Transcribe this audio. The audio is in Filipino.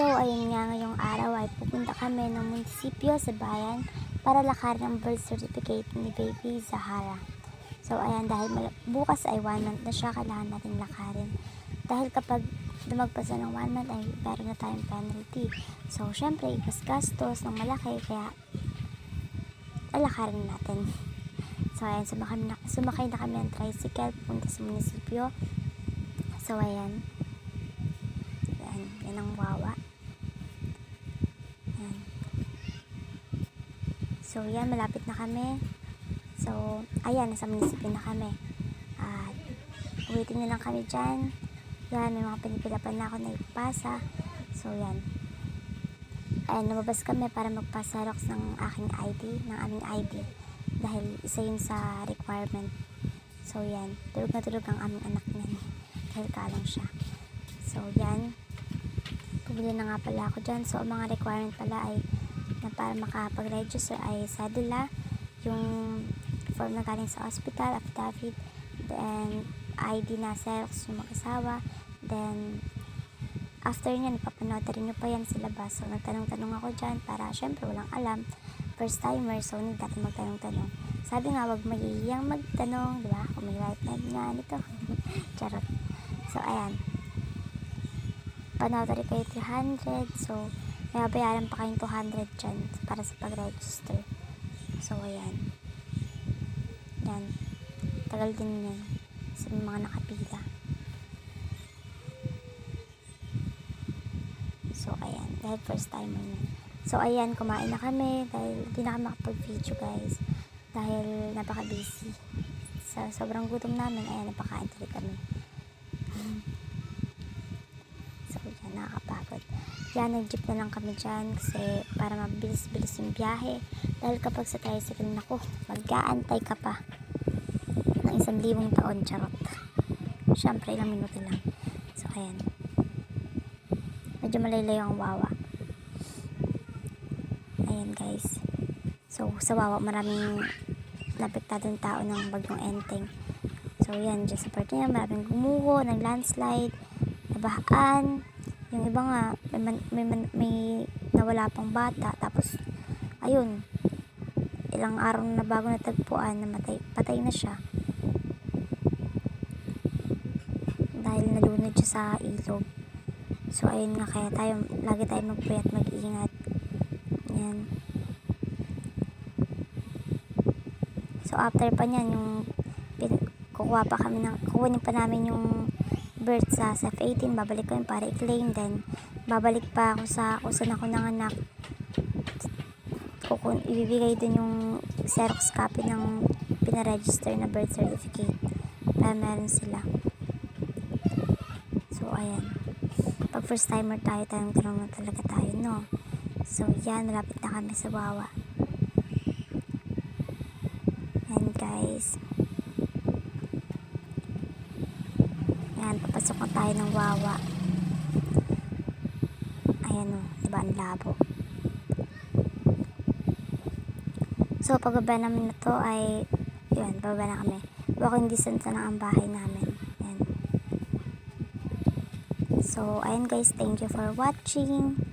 So, ayun nga ngayong araw ay pupunta kami ng munisipyo sa bayan para lakar ng birth certificate ni baby Zahara. So, ayan, dahil bukas ay one month na siya, kailangan natin lakarin. Dahil kapag dumagpas na ng one month ay meron na tayong penalty. So, syempre, ipas gastos ng malaki, kaya alakarin natin. So, ayan, sumakay na, sumakay na kami ng tricycle punta sa munisipyo. So, ayan. Ayan, yan ang wow. So yan, malapit na kami. So, ayan, nasa munisipyo na kami. At waiting na lang kami dyan. Yan, may mga pinipila pa na ako na ipasa. So yan. Ayan, lumabas kami para magpasarox ng aking ID, ng aming ID. Dahil isa yun sa requirement. So yan, tulog na tulog ang aming anak niyan. Dahil kalang siya. So yan, pumili na nga pala ako dyan. So ang mga requirement pala ay para makapag-register ay sadula, yung form na galing sa hospital, affidavit, then ID na Xerox yung mag-asawa, then after nyan, ipapanotary nyo pa yan sa labas. So, nagtanong-tanong ako dyan para syempre walang alam. First timer, so need natin magtanong-tanong. Sabi nga, wag mahihiyang magtanong, di ba? Kung may right na nga nito. Charot. So, ayan. Panotary kayo 300. So, may bayaran pa kayong 200 dyan para sa pag-register. So, ayan. Yan. Tagal din yan sa mga nakapila. So, ayan. Dahil first timer na. So, ayan. Kumain na kami. Dahil di na kami makapag-video, guys. Dahil napaka-busy. Sa sobrang gutom namin, ayan, napakain tuloy kami. So, yan. Nakakapagod. Yan, nag-jeep na lang kami dyan kasi para mabilis-bilis yung biyahe. Dahil kapag sa tricycle, naku, mag-aantay ka pa ng isang libong taon, charot. Siyempre, ilang minuto lang. So, ayan. Medyo malaylayo ang wawa. Ayan, guys. So, sa wawa, maraming napektadong tao ng bagyong enteng. So, yan, dyan sa part niya, maraming gumuho, ng landslide, nabahaan, yung iba nga, may, man, may, man- may nawala pang bata, tapos, ayun, ilang araw na bago natagpuan na matay, patay na siya. Dahil nalunod siya sa ilog. So, ayun nga, kaya tayo, lagi tayo magpuyat, mag-iingat. Yan. So, after pa niyan, yung, pin, kukuha pa kami ng, kukunin pa namin yung birth sa SF-18, babalik ko yun para i-claim, then, babalik pa ako sa, kung saan ako nanganak, kukun, ibibigay din yung Xerox copy ng pinaregister na birth certificate para meron sila. So, ayan. Pag first timer tayo, tanong na talaga tayo, no? So, yan. Malapit na kami sa Wawa. Yan, guys. Yan, papasok na tayo ng Wawa. Ayan, o. Diba, ang labo. So, pagbaba namin na to ay, yun, bababa na kami. Walking distance na ang bahay namin. Yan. So, ayun guys, thank you for watching.